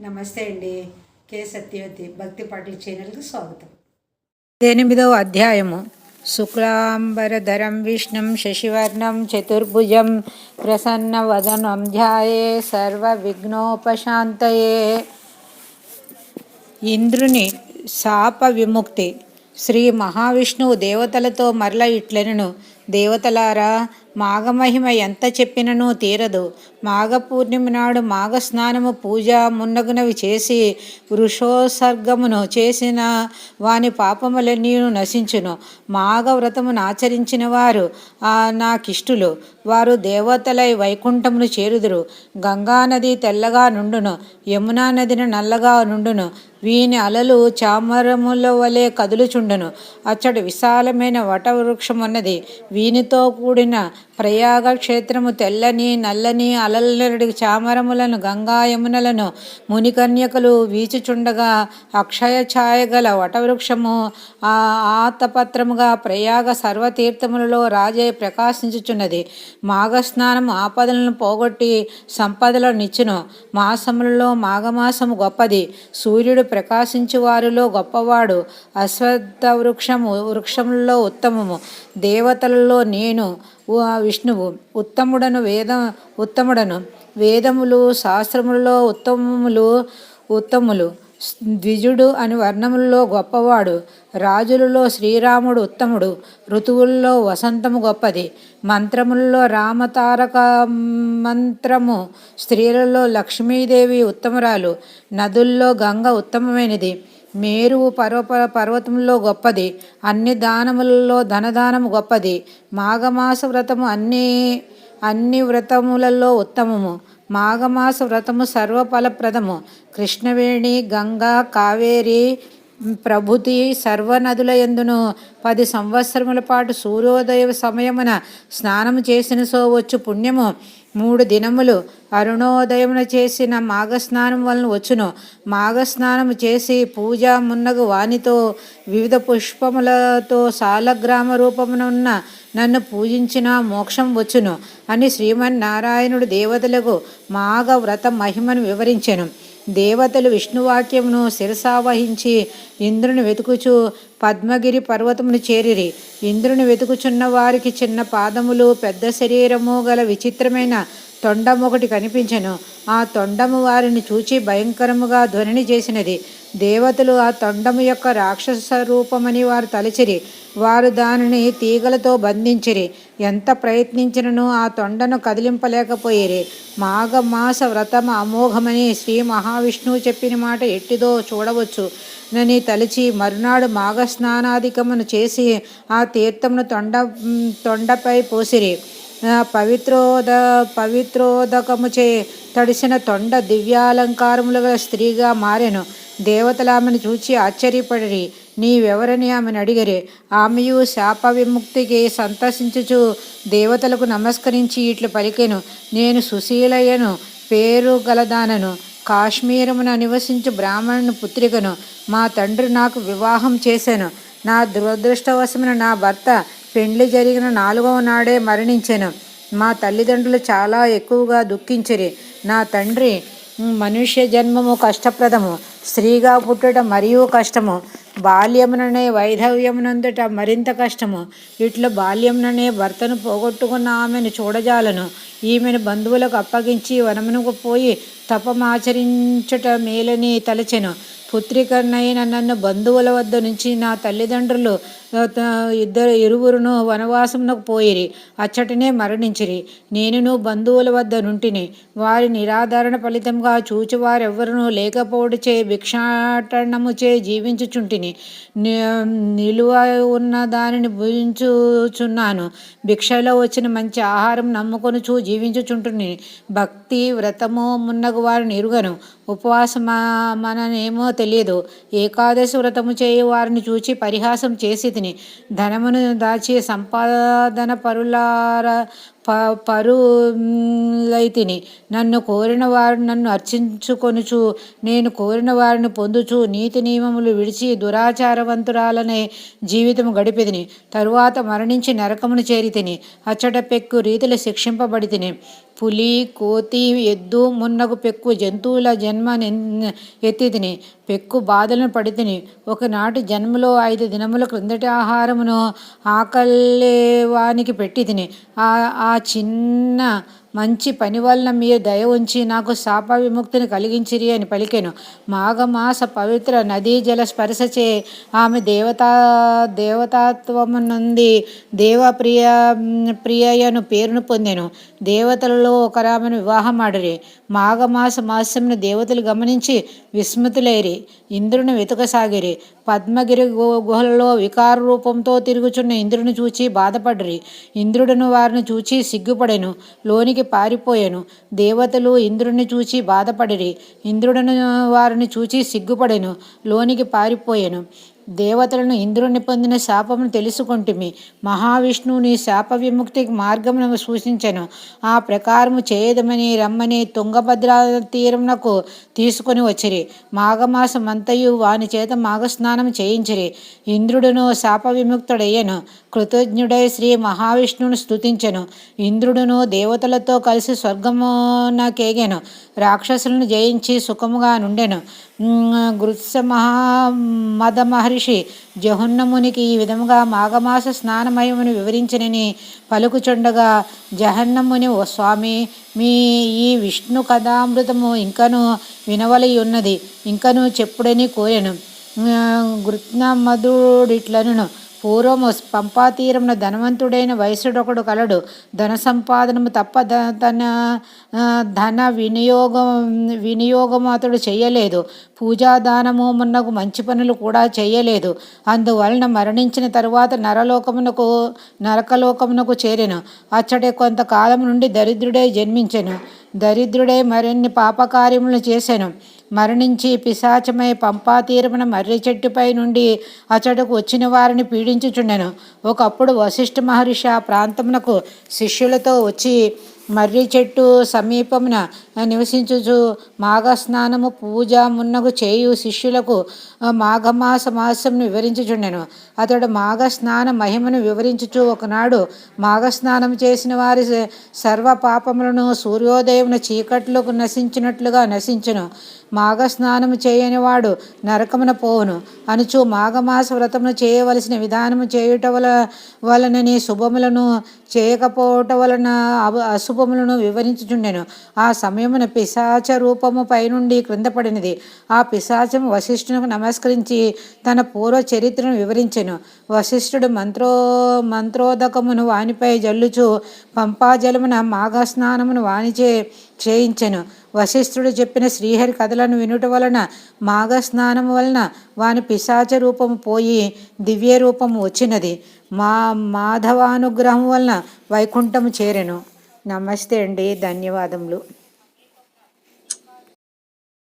నమస్తే అండి. కే సత్యవతి భక్తి పాటల ఛానల్కి స్వాగతం. ఎనిమిదవ అధ్యాయము. శుక్లాంబరధరం విష్ణుం శశివర్ణం చతుర్భుజం ప్రసన్నవదనం ధ్యాయే సర్వ విఘ్నోపశాంతయే ఇంద్రుని శాప విముక్తి శ్రీ మహావిష్ణువు దేవతలతో మరల ఇట్లెనను. దేవతలారా మాఘమహిమ ఎంత చెప్పిననూ తీరదు. మాఘ పూర్ణిమ నాడు మాఘ స్నానము పూజ మున్నగునవి చేసి వృషోసర్గమును చేసిన వాని పాపములన్నీ నశించును. మాఘ వ్రతమును ఆచరించిన వారు నాకిష్టులు. వారు దేవతలై వైకుంఠమును చేరుదురు. గంగానది తెల్లగా నుండును. యమునా నదిని నల్లగా నుండును. వీని అలలు చామరముల వలె కదులుచుండును. అచ్చడి విశాలమైన వటవృక్షమున్నది. వీనితో కూడిన ప్రయాగ క్షేత్రము తెల్లని నల్లని అలలడి చామరములను గంగా యమునలను మునికన్యకలు వీచుచుండగా అక్షయ ఛాయ గల వటవృక్షము ఆ ఆతపత్రముగా ప్రయాగ సర్వతీర్థములలో రాజే ప్రకాశించుచున్నది. మాఘస్నానం ఆపదలను పోగొట్టి సంపదలను నిచ్చును. మాసములలో మాఘమాసము గొప్పది. సూర్యుడు ప్రకాశించు వారిలో గొప్పవాడు. అశ్వత్థ వృక్షము వృక్షములలో ఉత్తమము. దేవతలలో నేను. విష్ణువు ఉత్తముడను వేద ఉత్తముడను. వేదములు శాస్త్రములలో ఉత్తమములు ఉత్తములు. ద్విజుడు అని వర్ణములలో గొప్పవాడు. రాజులలో శ్రీరాముడు ఉత్తముడు. ఋతువుల్లో వసంతము గొప్పది. మంత్రములలో రామతారక మంత్రము. స్త్రీలలో లక్ష్మీదేవి ఉత్తమురాలు. నదుల్లో గంగ ఉత్తమమైనది. మేరువు పర్వప పర్వతంలో గొప్పది. అన్ని దానములలో ధనదానము గొప్పది. మాఘమాస వ్రతము అన్ని అన్ని వ్రతములలో ఉత్తమము. మాఘమాస వ్రతము సర్వఫలప్రదము. కృష్ణవేణి గంగా కావేరి ప్రభుతి సర్వనదుల ఎందును పది సంవత్సరముల పాటు సూర్యోదయ సమయమున స్నానము చేసిన సోవచ్చు పుణ్యము. మూడు దినములు అరుణోదయమున చేసిన మాఘస్నానం వలన వచ్చును. మాఘస్నానము చేసి పూజ మున్నగు వానితో వివిధ పుష్పములతో సాలగ్రామ రూపమునున్న నన్ను పూజించిన మోక్షం వచ్చును అని శ్రీమన్నారాయణుడు దేవతలకు మాఘ వ్రత మహిమను వివరించెను. దేవతలు విష్ణువాక్యమును శిరసావహించి ఇంద్రుని వెతుకుచు పద్మగిరి పర్వతమును చేరిరి. ఇంద్రుని వెతుకుచున్న వారికి చిన్న పాదములు పెద్ద శరీరము గల విచిత్రమైన తొండం ఒకటి కనిపించెను. ఆ తొండము వారిని చూచి భయంకరముగా ధ్వనిని చేసినది. దేవతలు ఆ తొండము యొక్క రాక్షస రూపమని వారు తలచిరి. వారు దానిని తీగలతో బంధించిరి. ఎంత ప్రయత్నించినను ఆ తొండను కదిలింపలేకపోయిరి. మాఘమాస వ్రతం అమోఘమని శ్రీ మహావిష్ణువు చెప్పిన మాట ఎట్టిదో చూడవచ్చు. నని తలిచి మరునాడు మాఘస్నానాధికమును చేసి ఆ తీర్థమును తొండ తొండపై పోసిరి. పవిత్రోద పవిత్రోదకముచే తడిసిన తొండ దివ్యాలంకారములు గల స్త్రీగా మారెను. దేవతలు ఆమెను చూచి ఆశ్చర్యపడి నీవెవరని ఆమెను అడిగరే. ఆమెయు శాప విముక్తికి సంతసించుచు దేవతలకు నమస్కరించి ఇట్లు పలికెను. నేను సుశీలయ్యను పేరు గలదానను. కాశ్మీరమున నివసించు బ్రాహ్మణుని పుత్రికను. మా తండ్రి నాకు వివాహం చేశాను. నా దురదృష్టవశమున నా భర్త పెండ్లి జరిగిన నాలుగవ నాడే మరణించాను. మా తల్లిదండ్రులు చాలా ఎక్కువగా దుఃఖించరి. నా తండ్రి మనుష్య జన్మము కష్టప్రదము. స్త్రీగా పుట్టడం మరియు కష్టము. బాల్యముననే వైధవ్యమునందుట మరింత కష్టము. ఇట్లా బాల్యముననే భర్తను పోగొట్టుకున్న ఆమెను చూడజాలను. ఈమెను బంధువులకు అప్పగించి వనమునకు పోయి తపమాచరించుట మేలని తలచెను. పుత్రికర్ణైన నన్ను బంధువుల వద్ద నుంచి నా తల్లిదండ్రులు ఇద్దరు ఇరువురును వనవాసమునకు పోయిరి. అచ్చటనే మరణించిరి. నేనును బంధువుల వద్ద నుంటిని. వారి నిరాధారణ ఫలితంగా చూచి చే భిక్షాటనము భిక్షాటనముచే జీవించుచుంటిని. నిలువ ఉన్న దానిని భుజించుచున్నాను. భిక్షలో వచ్చిన మంచి ఆహారం నమ్ముకొని చూ జీవించుచుంటుని. భక్తి వ్రతము మున్నగు వారిని ఎరుగను ఉపవాసం మననేమో తెలియదు. ఏకాదశి వ్రతము చేయి వారిని చూచి పరిహాసం చేసి తిని ధనమును దాచి సంపాదన పరులార ప పరులైతిని నన్ను కోరిన వారు నన్ను అర్చించుకొనుచు నేను కోరిన వారిని పొందుచు నీతి నియమములు విడిచి దురాచారవంతురాలనే జీవితము గడిపిదిని. తరువాత మరణించి నరకమును చేరితిని అచ్చటపెక్కు అచ్చట పెక్కు రీతిలో శిక్షింపబడి తిని. పులి కోతి ఎద్దు మున్నగు పెక్కు జంతువుల జన్మ ఎత్తితిని పెక్కు బాధలను పడితిని. ఒకనాటి జన్మలో ఐదు దినముల క్రిందటి ఆహారమును ఆకలేవానికి పెట్టి తిని ఆ ఆ చిన్న మంచి పని వలన మీరు దయ ఉంచి నాకు శాప విముక్తిని కలిగించిరి అని పలికెను. మాఘమాస పవిత్ర నదీ జల స్పర్శచే ఆమె దేవతా దేవతాత్వము నుండి దేవప్రియ ప్రియయను పేరును పొందెను. దేవతలలో ఒకరామెను వివాహం ఆడిరి మాఘమాస మాస్యమును దేవతలు గమనించి విస్మృతులైరి. ఇంద్రుని వెతుకసాగిరి. పద్మగిరి గుహలలో వికార రూపంతో తిరుగుచున్న ఇంద్రుని చూచి బాధపడిరి. ఇంద్రుడును వారిని చూచి సిగ్గుపడెను. లోనికి పారిపోయాను. దేవతలు ఇంద్రుణ్ణి చూచి బాధపడిరి. ఇంద్రుడిని వారిని చూచి సిగ్గుపడెను. లోనికి పారిపోయాను. దేవతలను ఇంద్రుని పొందిన శాపమును తెలుసుకుంటుమి. మహావిష్ణువుని శాప విముక్తికి మార్గమును సూచించను. ఆ ప్రకారము చేయదమని రమ్మని తుంగభద్ర తీరమునకు తీసుకొని వచ్చిరి. మాఘమాసం అంతయు వాని చేత మాఘస్నానం చేయించిరి. ఇంద్రుడును శాప విముక్తుడయ్యను కృతజ్ఞుడై శ్రీ మహావిష్ణువును స్థుతించెను ఇంద్రుడును దేవతలతో కలిసి స్వర్గమునకేగెను. రాక్షసులను జయించి సుఖముగా నుండెను. గృత్స మహా మద మహర్షి జహన్నమునికి ఈ విధముగా మాఘమాస స్నానమయమును వివరించనని పలుకుచుండగా జహన్నముని ఓ స్వామి మీ ఈ విష్ణు కథామృతము ఇంకను వినవలై ఉన్నది ఇంకను చెప్పుడని కోరెను. గృత్నమధుడిట్లను పూర్వము పంపాతీరమున ధనవంతుడైన వయసుడొకడు కలడు. ధన సంపాదనము తప్ప తన ధన వినియోగం వినియోగము అతడు చేయలేదు. పూజాదానము మున్నకు మంచి పనులు కూడా చేయలేదు. అందువలన మరణించిన తరువాత నరలోకమునకు నరకలోకమునకు చేరెను. అచ్చటి కొంతకాలం నుండి దరిద్రుడై జన్మించెను. దరిద్రుడై మరిన్ని పాపకార్యములు చేశాను మరణించి పిశాచమై పంపా తీరమున మర్రి చెట్టుపై నుండి అచడకు వచ్చిన వారిని పీడించుచుండెను. ఒకప్పుడు వశిష్ఠ మహర్షి ఆ ప్రాంతమునకు శిష్యులతో వచ్చి మర్రి చెట్టు సమీపమున నివసించుచు మాఘస్నానము పూజ మున్నగు చేయు శిష్యులకు మాఘమాస మాసమును వివరించుచుండెను. అతడు మాఘస్నాన మహిమను వివరించుచు ఒకనాడు మాఘస్నానం చేసిన వారి సర్వ పాపములను సూర్యోదయమున చీకట్లకు నశించినట్లుగా నశించును. మాఘస్నానము చేయనివాడు నరకమున పోవును. అనుచు మాఘమాస వ్రతమును చేయవలసిన విధానము చేయుట వల వలనని శుభములను చేయకపోవట వలన అశుభములను వివరించుచుండెను. ఆ సమయమున పిశాచ రూపము పైనుండి క్రింద పడినది. ఆ పిశాచము వశిష్ఠునకు నమస్కరించి తన పూర్వ చరిత్రను వివరించెను. వశిష్ఠుడు మంత్రో మంత్రోదకమును వానిపై జల్లుచు పంపాజలమున మాఘస్నానమును వానిచే చేయించెను. వశిష్ఠుడు చెప్పిన శ్రీహరి కథలను వినుట వలన మాఘస్నానము వలన వాని పిశాచ రూపము పోయి దివ్య రూపము వచ్చినది. మా మాధవానుగ్రహం వలన వైకుంఠం చేరెను. నమస్తే అండి ధన్యవాదములు.